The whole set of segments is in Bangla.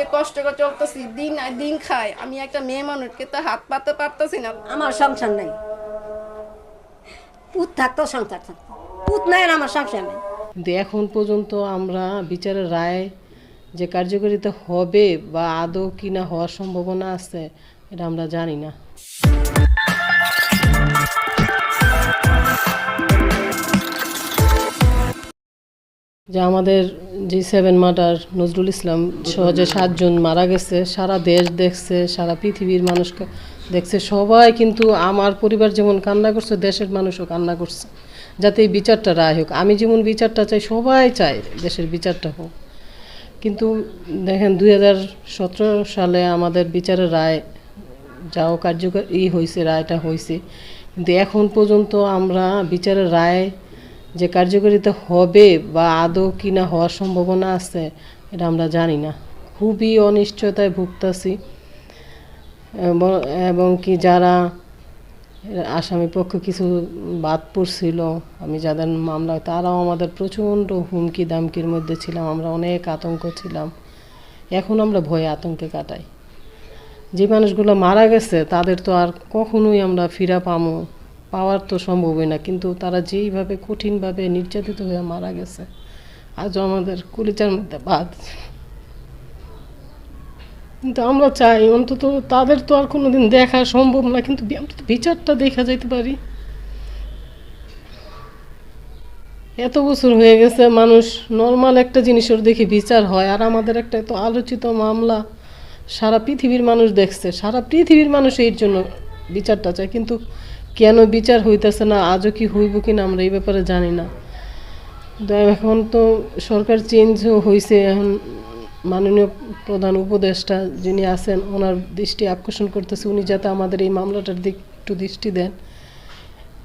যে কষ্ট করে চলতেছি দিন আর দিন খায় আমি একটা মেয়ে মানুষকে তো হাত পাতে পারতেছি না। আমার সংসার নাই। পুত থাকতো, সংসার পুত নাই আর আমার সংসার নাই। কিন্তু এখন পর্যন্ত আমরা বিচারের রায় যে কার্যকারিতা হবে বা আদৌ কিনা হওয়ার সম্ভাবনা আছে, এটা আমরা জানি না। যে আমাদের G seven murder Nazrul Islam সহ যে সাতজন মারা গেছে সারা দেশ দেখছে সারা পৃথিবীর মানুষকে দেখছে। সবাই কিন্তু আমার পরিবার যেমন কান্না করছে দেশের মানুষও কান্না করছে। যাতে এই বিচারটা রায় হোক। আমি যেমন বিচারটা চাই সবাই চায় দেশের বিচারটা হোক। কিন্তু দেখেন দু হাজার সতেরো সালে আমাদের বিচারের রায় যাও কার্যকর ই হয়েছে রায়টা হয়েছে কিন্তু এখন পর্যন্ত আমরা বিচারের রায় যে কার্যকারিতা হবে বা আদৌ কি না হওয়ার সম্ভাবনা আছে, এটা আমরা জানি না। খুবই অনিশ্চয়তায় ভুগতাছি। এবং কি যারা আসামি পক্ষ কিছু বাদ পড়ছিল, আমি যাদের মামলা তারাও আমাদের প্রচণ্ড হুমকি দামকির মধ্যে ছিলাম, আমরা অনেক আতঙ্ক ছিলাম। এখন আমরা ভয়ে আতঙ্কে কাটাই। যে মানুষগুলো মারা গেছে, তাদের তো আর কখনোই আমরা ফিরা পামো পাওয়ার তো সম্ভবই না, কিন্তু তারা যেইভাবে কঠিনভাবে নির্যাতিত হয়ে মারা গেছে, আজও আমাদের কলিচার মধ্যে বাদ কিন্তু আমরা চাই, অন্তত তাদের তো আর কোনোদিন দেখা সম্ভব না, কিন্তু অন্তত বিচারটা দেখা যাইতে পারি। এত বছর হয়ে গেছে, মানুষ নর্মাল একটা জিনিসের দেখে বিচার হয়, আর আমাদের একটা এত আলোচিত মামলা, সারা পৃথিবীর মানুষ দেখছে, সারা পৃথিবীর মানুষ এর জন্য বিচারটা চায়, কিন্তু কেন বিচার হইতেছে না? আজও কি হইব কি না আমরা এই ব্যাপারে জানি না। এখন তো সরকার চেঞ্জও হয়েছে এখন মাননীয় প্রধান উপদেষ্টা যিনি আছেন, ওনার দৃষ্টি আকর্ষণ করতেছে। উনি যাতে আমাদের এই মামলাটার দিক একটু দৃষ্টি দেন।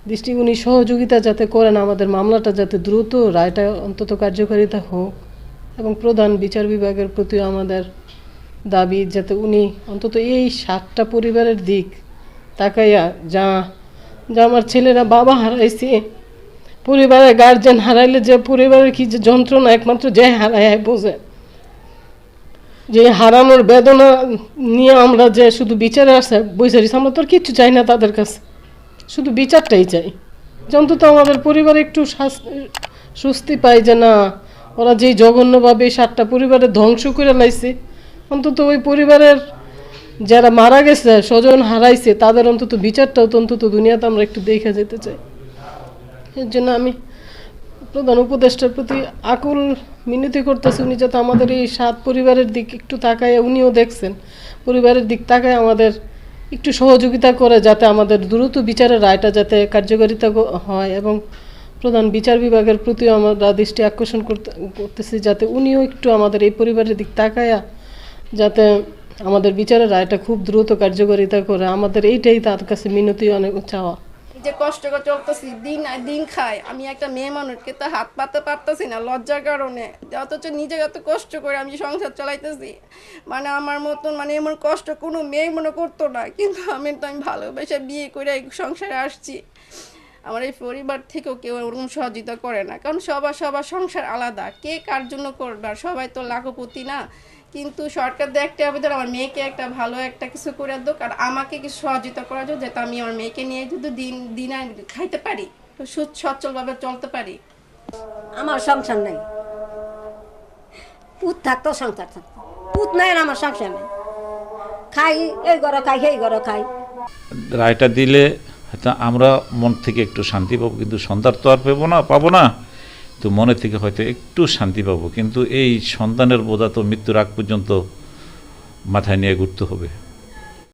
দৃষ্টি উনি সহযোগিতা যাতে করেন, আমাদের মামলাটা যাতে দ্রুত রায়টা অন্তত কার্যকারিতা হোক এবং প্রধান বিচার বিভাগের প্রতি আমাদের দাবি যাতে উনি অন্তত এই সাতটা পরিবারের দিক তাকাইয়া যা যা আমার ছেলেরা বাবা হারাইছে, পরিবারের গার্জেন হারাইলে যে পরিবারের কি যে যন্ত্রণা একমাত্র যে হারায় বোঝে। যে হারানোর বেদনা নিয়ে আমরা যে শুধু বিচারে আসে বসে আমরা তো আর কিচ্ছু চাই না তাদের কাছে। শুধু বিচারটাই চাই। অন্তত আমাদের পরিবার একটু স্বস্তি পায় যে না, ওরা যেই জঘন্যভাবে সাতটা পরিবারের ধ্বংস করে লাইছে, অন্তত ওই পরিবারের যারা মারা গেছে, স্বজন হারাইছে, তাদের অন্তত বিচারটাও তো অন্তত দুনিয়াতে আমরা একটু দেখে যেতে চাই। এর জন্য আমি প্রধান উপদেষ্টার প্রতি আকুল মিনতি করতেছি, উনি যাতে আমাদের এই সাত পরিবারের দিক একটু তাকায়, উনিও দেখছেন। পরিবারের দিক তাকায় আমাদের একটু সহযোগিতা করে যাতে আমাদের দ্রুত বিচারের রায়টা যাতে কার্যকারিতা হয় এবং প্রধান বিচার বিভাগের প্রতিও আমরা দৃষ্টি আকর্ষণ করতে করতেছি যাতে উনিও একটু আমাদের এই পরিবারের দিক তাকায়া যাতে আমাদের বিচারের রায়টা খুব দ্রুত কার্যকারিতা করে আমাদের এইটাই তার কাছে মিনতি অনেক চাওয়া। যে কষ্ট করে দিন দিন খাই আমি একটা মেয়ে মানুষকে তো হাত পাতে পারতেছি না লজ্জার কারণে। অথচ নিজে এত কষ্ট করে আমি সংসার চালাইতেছি। মানে আমার মতন মানে এমন কষ্ট কোনো মেয়ে মনে করতো না। কিন্তু আমি তো আমি ভালোবেসে বিয়ে করে সংসারে আসছি। আমার এই পরিবার থেকেও কেউ ওরকম সহযোগিতা করে না। কারণ সবার সবার সংসার আলাদা। কে কার জন্য করবে? সবাই তো লাখপতি না। কিন্তু সরকার দেয় একটা আবেদন আমার মেয়েকে একটা ভালো একটা কিছু করে দোক আর আমাকে কিছু সহযোগিতা করা যায় যাতে আমি আমার মেয়েকে নিয়ে যদি দিন দিন খাইতে পারি সচ্ছলভাবে চলতে পারি। আমার সংসার নাই। পুত থাকতো সংসার থাকতো। পুত নাই আর আমার সংসার নেই। খাই এই ঘর খাই সেই ঘর খাই। রায়টা দিলে হয়তো আমরা মন থেকে একটু শান্তি পাবো কিন্তু সন্তান তো আর পাবো না পাবো না। তো মনে থেকে হয়তো একটু শান্তি পাবো, কিন্তু এই সন্তানের বোঝা তো মৃত্যুর আগ পর্যন্ত মাথায় নিয়ে ঘুরতে হবে।